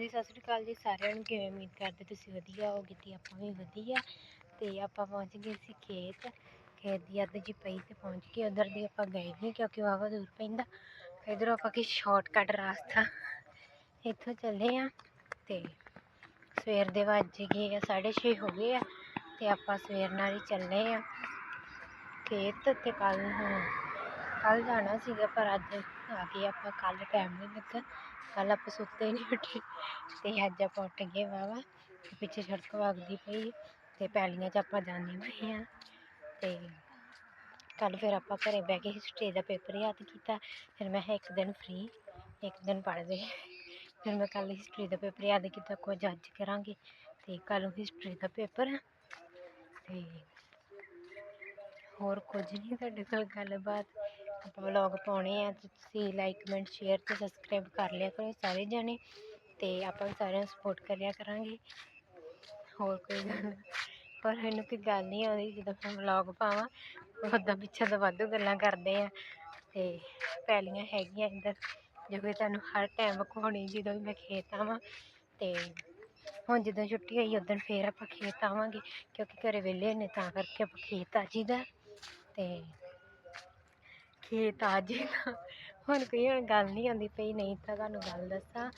ਜੀ, ਸਤਿ ਸ਼੍ਰੀ ਅਕਾਲ ਜੀ, ਸਾਰਿਆਂ ਨੂੰ ਕਿਵੇਂ ਉਮੀਦ ਕਰਦੇ ਤੁਸੀਂ ਵਧੀਆ ਹੋਗੇ ਤੇ ਆਪਾਂ ਵੀ ਵਧੀਆ। ਤੇ ਆਪਾਂ ਪਹੁੰਚ ਗਏ ਸੀ ਖੇਤ ਖੇਤ ਦੀ ਅੱਧ ਜੀ ਪਈ ਤੇ ਪਹੁੰਚ ਕੇ ਉਧਰ ਦੀ ਆਪਾਂ ਗਏ ਨਹੀਂ ਕਿਉਂਕਿ ਵਾਹਵਾ ਦੂਰ ਪੈਂਦਾ। ਇਧਰੋਂ ਆਪਾਂ ਕਿ ਸ਼ਾਰਟਕਟ ਰਾਸਤਾ। ਇੱਥੋਂ ਚੱਲੇ ਆ ਤੇ ਸਵੇਰ ਦੇ ਵੱਜ ਗਏ ਆ 6:30 ਹੋ ਗਏ ਆ ਤੇ ਆਪਾਂ ਸਵੇਰ ਨਾਲ ਹੀ ਚੱਲੇ ਆ ਖੇਤ ਤੇ ਕੱਲ ਨੂੰ ਕੱਲ ਜਾਣਾ ਸੀਗਾ, ਪਰ ਅੱਜ ਆ ਗਏ ਆਪਾਂ, ਕੱਲ ਟਾਈਮ ਨਹੀਂ ਲੱਗਾ। ਕੱਲ ਆਪਾਂ ਸੁੱਤੇ ਨਹੀਂ ਉੱਠੇ ਤੇ ਅੱਜ ਆਪਾਂ ਉੱਠ ਗਏ ਵਾਵਾ ਪਿੱਛੇ ਸੜਕ ਵਗਦੀ ਪਈ ਤੇ ਪੈਲੀਆਂ 'ਚ ਆਪਾਂ ਜਾਂਦੇ ਪਏ ਆ ਤੇ ਕੱਲ ਫਿਰ ਆਪਾਂ ਘਰੇ ਬਹਿ ਕੇ ਹਿਸਟਰੀ ਦਾ ਪੇਪਰ ਯਾਦ ਕੀਤਾ। ਫਿਰ ਮੈਂ ਇੱਕ ਦਿਨ ਫ੍ਰੀ ਇੱਕ ਦਿਨ ਪੜ੍ਹਦੇ। ਫਿਰ ਮੈਂ ਕੱਲ ਹਿਸਟਰੀ ਦਾ ਪੇਪਰ ਯਾਦ ਕੀਤਾ ਕੁਝ ਅੱਜ ਕਰਾਂਗੇ ਤੇ ਕੱਲ ਹਿਸਟਰੀ ਦਾ ਪੇਪਰ ਤੇ ਹੋਰ ਕੁਝ ਨਹੀਂ ਤੁਹਾਡੇ ਨਾਲ ਗੱਲਬਾਤ। ਵਲੋਗ ਪਾਉਣੇ ਆ ਤੇ ਤੁਸੀਂ ਲਾਈਕ ਕਮੈਂਟ ਸ਼ੇਅਰ ਤੇ ਸਬਸਕ੍ਰਾਈਬ ਕਰ ਲਿਆ ਕਰੋ ਸਾਰੇ ਜਾਣੇ ਤੇ ਆਪਾਂ ਵੀ ਸਾਰਿਆਂ ਨੂੰ ਸਪੋਰਟ ਕਰਿਆ ਕਰਾਂਗੇ। ਹੋਰ ਕੋਈ ਗੱਲ ਪਰ ਮੈਨੂੰ ਕੋਈ ਗੱਲ ਨਹੀਂ ਆਉਂਦੀ ਜਦੋਂ ਮੈਂ ਵਲੌਗ ਪਾਵਾਂ ਉੱਦਾਂ ਪਿੱਛੇ ਤੋਂ ਵਾਧੂ ਗੱਲਾਂ ਕਰਦੇ ਆ ਤੇ ਪੈਲੀਆਂ ਹੈਗੀਆਂ ਇੱਧਰ, ਜੋ ਕਿ ਤੁਹਾਨੂੰ ਹਰ ਟਾਈਮ ਵਿਖਾਉਣੀ ਜਦੋਂ ਵੀ ਮੈਂ ਖੇਤ ਆਵਾਂ ਤੇ ਹੁਣ ਜਦੋਂ ਛੁੱਟੀ ਹੋਈ ਉਦੋਂ ਫੇਰ ਆਪਾਂ ਖੇਤ ਆਵਾਂਗੇ, ਕਿਉਂਕਿ ਘਰੇ ਵਿਹਲੇ ਨੇ ਤਾਂ ਕਰਕੇ ਆਪਾਂ ਖੇਤ ਆ ਜੀਦਾ ਤੇ ਖੇਤ ਆ ਜਾਈਦਾ ਹੁਣ ਕੋਈ ਹੁਣ ਗੱਲ ਨਹੀਂ ਆਉਂਦੀ ਪਈ, ਨਹੀਂ ਤਾਂ ਤੁਹਾਨੂੰ ਗੱਲ ਦੱਸਾਂ।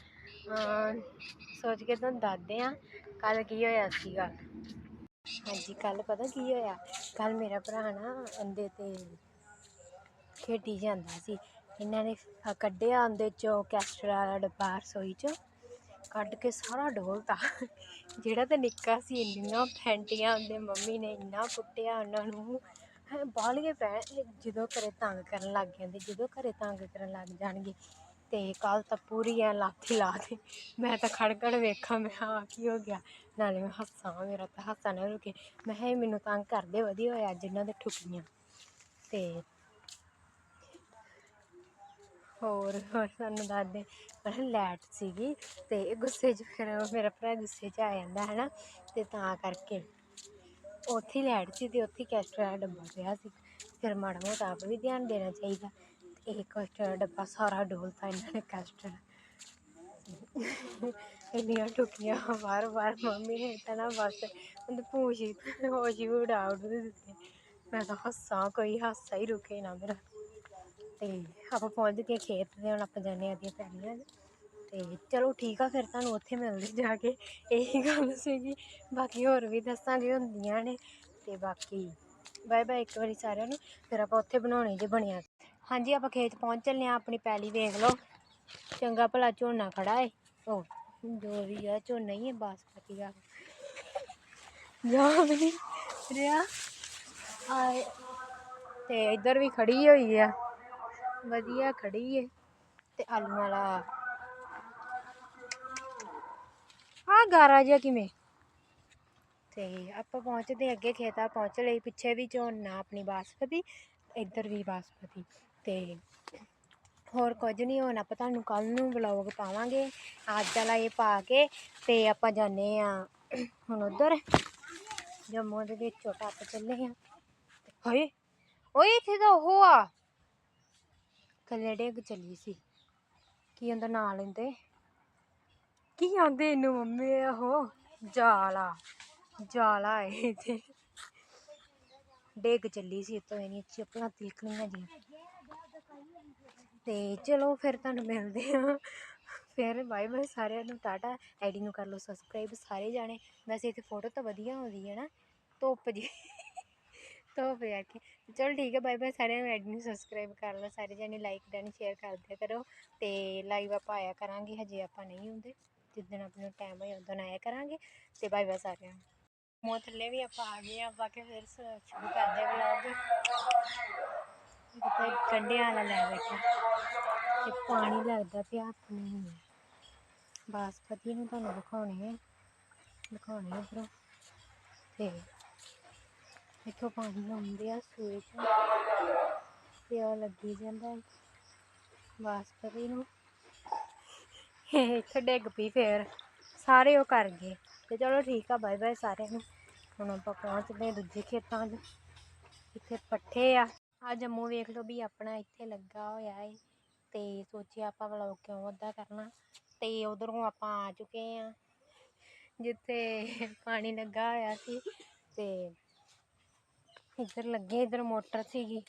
ਸੋਚ ਕੇ ਤੁਹਾਨੂੰ ਦੱਸਦੇ ਆ ਕੱਲ ਕੀ ਹੋਇਆ ਸੀਗਾ। ਹਾਂਜੀ ਕੱਲ ਪਤਾ ਕੀ ਹੋਇਆ? ਕੱਲ ਮੇਰਾ ਭਰਾ ਨਾ ਅੰਦੇ ਤੇ ਖੇਡੀ ਜਾਂਦਾ ਸੀ। ਇਹਨਾਂ ਨੇ ਕੱਢਿਆ ਉਹਦੇ ਚੋਂ ਕੈਸਟਰ ਵਾਲਾ ਡੱਬਾ ਰਸੋਈ ਚੋਂ। ਕੱਢ ਕੇ ਸਾਰਾ ਡੋਲਤਾ। ਜਿਹੜਾ ਤਾਂ ਨਿੱਕਾ ਸੀ, ਇੰਨੀਆਂ ਫੈਂਟੀਆਂ ਉਹਦੇ ਮੰਮੀ ਨੇ ਇੰਨਾ ਕੁੱਟਿਆ ਉਹਨਾਂ ਨੂੰ। ਹੈ ਬਾਹਲੀਏ ਪੈ, ਜਦੋਂ ਘਰੇ ਤੰਗ ਕਰਨ ਲੱਗ ਜਾਂਦੇ, ਜਦੋਂ ਘਰੇ ਤੰਗ ਕਰਨ ਲੱਗ ਜਾਣਗੇ, ਤੇ ਕੱਲ ਤਾਂ ਪੂਰੀ ਐ ਲਾਥੀ ਲਾ ਦੇ। ਮੈਂ ਤਾਂ ਖੜ ਖੜ ਵੇਖਾਂ, ਮੈਂ ਕਿਹਾ ਕੀ ਹੋ ਗਿਆ? ਨਾਲੇ ਮੈਂ ਹੱਸਾਂ, ਮੇਰਾ ਤਾਂ ਹਾਸਾ ਨਾ ਰੁਕੇ। ਮੈਂ ਕਿਹਾ, ਇਹ ਮੈਨੂੰ ਤੰਗ ਕਰਦੇ ਵਧੀਆ ਹੋਇਆ, ਅੱਜ ਇਹਨਾਂ ਦੇ ਠੁਕੀਆਂ ਤੇ ਹੋਰ ਹੋਰ ਸਾਨੂੰ ਦੱਸਦੇ ਪਰ ਲੈਟ ਸੀਗੀ, ਤੇ ਗੁੱਸੇ 'ਚ ਫਿਰ ਮੇਰਾ ਭਰਾ ਗੁੱਸੇ 'ਚ ਆ ਜਾਂਦਾ ਹੈ ਨਾ ਤੇ ਤਾਂ ਕਰਕੇ ਉੱਥੇ ਹੀ ਲੈਟ ਸੀ ਤੇ ਉੱਥੇ ਕੈਸਟਰ ਦਾ ਡੱਬਾ ਪਿਆ ਸੀ। ਫਿਰ ਮਾੜਾ ਮੋਟਾ ਆਪ ਵੀ ਧਿਆਨ ਦੇਣਾ ਚਾਹੀਦਾ। ਤੇ ਇਹ ਕੈਸਟਰ ਦਾ ਡੱਬਾ ਸਾਰਾ ਡੋਲਤਾ ਇਹਨਾਂ ਨੇ ਕੈਸਟਰ ਇੰਨੀਆਂ ਟੁਕੀਆਂ ਵਾਰ ਵਾਰ ਮੰਮੀ ਨੇ ਤਾਂ ਨਾ ਬਸ ਉਹਦੇ ਪੂਛ ਹੀ ਹੋਸ਼ ਹੀ ਉਡਾ ਉਡ ਦਿੱਤੇ। ਮੈਂ ਤਾਂ ਹੱਸਾਂ, ਕੋਈ ਹਾਸਾ ਹੀ ਰੁਕੇ ਨਾ ਮੇਰਾ। ਤੇ ਆਪਾਂ ਪਹੁੰਚ ਗਏ ਖੇਤ ਤੇ, ਹੁਣ ਆਪਾਂ ਜਾਂਦੇ ਆ ਦੀਆਂ ਪੈਲੀਆਂ ਤੇ ਚਲੋ ਠੀਕ ਆ, ਫਿਰ ਤੁਹਾਨੂੰ ਉੱਥੇ ਮਿਲਦੇ ਜਾ ਕੇ। ਇਹੀ ਗੱਲ ਸੀਗੀ। ਬਾਕੀ ਹੋਰ ਵੀ ਦੱਸਾਂਗੇ ਹੁੰਦੀਆਂ ਨੇ। ਤੇ ਬਾਕੀ ਬਾਏ ਬਾਏ ਇੱਕ ਵਾਰੀ ਸਾਰਿਆਂ ਨੂੰ। ਫਿਰ ਆਪਾਂ ਉੱਥੇ ਬਣਾਉਣੇ ਜੇ ਬਣਿਆ। ਹਾਂਜੀ, ਆਪਾਂ ਖੇਤ ਪਹੁੰਚ ਚੱਲੇ ਆ ਆਪਣੀ ਪੈਲੀ ਵੇਖ ਲਓ। ਚੰਗਾ ਭਲਾ ਝੋਨਾ ਖੜਾ ਏ। ਉਹ ਜੋ ਵੀ ਆ, ਝੋਨਾ ਹੀ ਹੈ ਬਾਸਮਤੀ ਆ। ਜਾ ਵੀ ਨਹੀਂ ਰਿਆ ਆਏ। ਤੇ ਇੱਧਰ ਵੀ ਖੜੀ ਹੋਈ ਆ। ਵਧੀਆ ਖੜੀ ਏ। ਤੇ ਆਲੂ ਵਾਲਾ ਆ ਗਾਰਾ ਜਿਹਾ ਕਿਵੇਂ? ਤੇ ਆਪਾਂ ਪਹੁੰਚਦੇ ਅੱਗੇ ਖੇਤਾਂ ਪਹੁੰਚ ਲਈ ਪਿੱਛੇ ਵੀ ਝੋਨਾ ਆਪਣੀ ਬਾਸਮਤੀ ਇੱਧਰ ਵੀ ਬਾਸਮਤੀ ਤੇ ਹੋਰ ਕੁਝ ਨਹੀਂ ਹੁਣ ਆਪਾਂ ਤੁਹਾਨੂੰ ਕੱਲ ਨੂੰ ਵਲੌਗ ਪਾਵਾਂਗੇ। ਅੱਜ ਵਾਲਾ ਇਹ ਪਾ ਕੇ ਤੇ ਆਪਾਂ ਜਾਂਦੇ ਆ ਹੁਣ ਉਧਰ। ਜੰਮੂ ਦੇ ਵਿੱਚੋਂ ਟੱਪ ਚੱਲੇ ਆ ਹਾਏ ਓਏ ਇੱਥੇ ਤਾਂ ਉਹ ਆ। ਥੱਲੇ ਡਿੱਗ ਚੱਲੀ ਸੀ। ਕੀ ਉਹਦਾ ਨਾਂ ਲੈਂਦੇ? ਕੀ ਆਂਦੇ ਇਹਨੂੰ ਮੰਮੀ ਉਹ ਜਾਲਾ ਜਾਲਾ ਇਹ ਤੇ ਡਿੱਗ ਚੱਲੀ ਸੀ ਤੋਂ ਇਹਨੀਆਂ ਚੱਪਲਾਂ ਦੇਖਣੀਆਂ ਜੀ ਤੇ ਚਲੋ ਫਿਰ ਤੁਹਾਨੂੰ ਮਿਲਦੇ ਆ ਫਿਰ ਬਾਏ ਬਾਏ ਸਾਰਿਆਂ ਨੂੰ, ਟਾਟਾ ਆਈਡੀ ਨੂੰ ਕਰ ਲਓ ਸਬਸਕ੍ਰਾਈਬ ਸਾਰੇ ਜਾਣੇ। ਵੈਸੇ ਇੱਥੇ ਫੋਟੋ ਤਾਂ ਵਧੀਆ ਆਉਂਦੀ ਹੈ ਨਾ, ਧੁੱਪ ਜੀ ਧੁੱਪ ਜਾ ਕੇ। ਚਲੋ ਠੀਕ ਹੈ, ਬਾਏ ਬਾਏ ਸਾਰਿਆਂ ਨੂੰ ਆਈਡੀ ਨੂੰ ਸਬਸਕ੍ਰਾਈਬ ਕਰ ਲਓ। ਸਾਰੇ ਜਾਣੇ ਲਾਈਕ ਡਨ ਸ਼ੇਅਰ ਕਰ ਦਿਆ ਕਰੋ। ਤੇ ਲਾਈਵ ਆਪਾਂ ਆਇਆ ਕਰਾਂਗੇ, ਹਜੇ ਆਪਾਂ ਨਹੀਂ ਹੁੰਦੇ ਜਿੱਦਣ ਆਪਣੇ ਟਾਈਮ ਹੋਇਆ ਉਦੋਂ ਆਇਆ ਕਰਾਂਗੇ ਤੇ ਬਾਏ ਬਾਏ ਸਾਰਿਆਂ ਨੂੰ। ਮੋਹ ਥੱਲੇ ਵੀ ਆਪਾਂ ਆ ਗਏ ਆ ਬਾਕੀ ਫਿਰ ਸ- ਸ਼ੁਰੂ ਕਰਦੇ ਵਲੌਗ ਕਿਤੇ ਕੰਡਿਆਂ ਵਾਲਾ ਲੈ ਬੈਠਾ ਤੇ ਪਾਣੀ ਲੱਗਦਾ ਪਿਆ ਆਪਣੇ ਬਾਸਪਤੀ ਨੂੰ ਤੁਹਾਨੂੰ ਦਿਖਾਉਣੇ ਆ ਦਿਖਾਉਣੇ ਇੱਧਰੋਂ ਤੇ ਇੱਥੋਂ ਪਾਣੀ ਆਉਂਦੇ ਆ ਸੂਏ ਚੋਂ। ਤੇ ਉਹ ਲੱਗੀ ਜਾਂਦਾ ਬਾਸਪਤੀ ਨੂੰ ਇੱਥੇ ਡਿੱਗ ਪਈ ਫੇਰ। ਸਾਰੇ ਉਹ ਕਰ ਗਏ। ਤੇ ਚਲੋ ਠੀਕ ਆ, ਬਾਏ ਬਾਏ ਸਾਰਿਆਂ ਨੂੰ। ਹੁਣ ਆਪਾਂ ਪਹੁੰਚਦੇ ਹਾਂ ਦੂਜੇ ਖੇਤਾਂ 'ਚ। ਇੱਥੇ ਪੱਠੇ ਆ। ਆ ਜੰਮੂ ਵੇਖ ਲਓ ਵੀ ਆਪਣਾ ਇੱਥੇ ਲੱਗਾ ਹੋਇਆ ਏ। ਤੇ ਸੋਚਿਆ ਆਪਾਂ ਵਲੌਗ ਕਿਉਂ ਅੱਧਾ ਕਰਨਾ। ਤੇ ਉਧਰੋਂ ਆਪਾਂ ਆ ਚੁੱਕੇ ਆ। ਜਿੱਥੇ ਪਾਣੀ ਲੱਗਾ ਹੋਇਆ ਸੀ। ਤੇ ਇੱਧਰ ਲੱਗੇ, ਇੱਧਰ ਮੋਟਰ ਸੀਗੀ।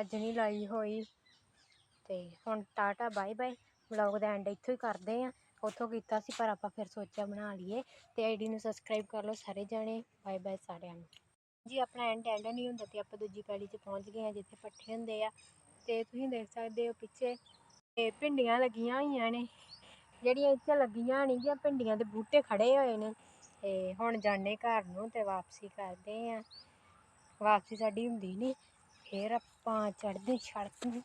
ਅੱਜ ਨਹੀਂ ਲਾਈ ਹੋਈ। ਤੇ ਹੁਣ ਟਾਟਾ, ਬਾਏ ਬਾਏ। ਵਲੌਗ ਦਾ ਐਂਡ ਇੱਥੋਂ ਹੀ ਕਰਦੇ ਆ ਉੱਥੋਂ ਕੀਤਾ ਸੀ, ਪਰ ਆਪਾਂ ਫਿਰ ਸੋਚਿਆ ਬਣਾ ਲਈਏ। ਤੇ ਆਈਡੀ ਨੂੰ ਸਬਸਕ੍ਰਾਈਬ ਕਰ ਲਓ ਸਾਰੇ ਜਾਣੇ। ਬਾਏ ਬਾਏ ਸਾਰਿਆਂ ਨੂੰ। ਜੀ, ਆਪਣਾ ਐਂਡ ਐਂਡ ਨਹੀਂ ਹੁੰਦਾ ਤੇ ਆਪਾਂ ਦੂਜੀ ਪੈਲੀ 'ਚ ਪਹੁੰਚ ਗਏ ਆ ਜਿੱਥੇ ਪੱਠੇ ਹੁੰਦੇ ਆ। ਤੇ ਤੁਸੀਂ ਦੇਖ ਸਕਦੇ ਹੋ ਪਿੱਛੇ, ਤੇ ਭਿੰਡੀਆਂ ਲੱਗੀਆਂ ਹੋਈਆਂ ਨੇ। ਜਿਹੜੀਆਂ ਇੱਥੇ ਲੱਗੀਆਂ ਨੇਗੀਆਂ, ਭਿੰਡੀਆਂ ਦੇ ਬੂਟੇ ਖੜੇ ਹੋਏ ਨੇ। ਤੇ ਹੁਣ ਜਾਣੇ ਘਰ ਨੂੰ ਤੇ ਵਾਪਸੀ ਕਰਦੇ ਆ ਵਾਪਸੀ ਸਾਡੀ ਹੁੰਦੀ ਨਹੀਂ ਫਿਰ ਆਪਾਂ ਚੜ੍ਹਦੇ ਸੜਕ ਨੂੰ।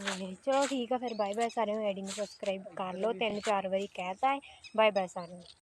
ਤੇ ਚਲੋ ਠੀਕ ਆ ਫਿਰ ਬਾਏ ਬਾਏ ਸਾਰਿਆਂ ਨੂੰ ਆਈਡੀ ਨੂੰ ਸਬਸਕ੍ਰਾਈਬ ਕਰ ਲਓ ਤਿੰਨ ਚਾਰ ਵਾਰੀ ਕਹਿਤਾ ਹੈ ਬਾਏ ਬਾਏ ਸਾਰਿਆਂ ਨੂੰ।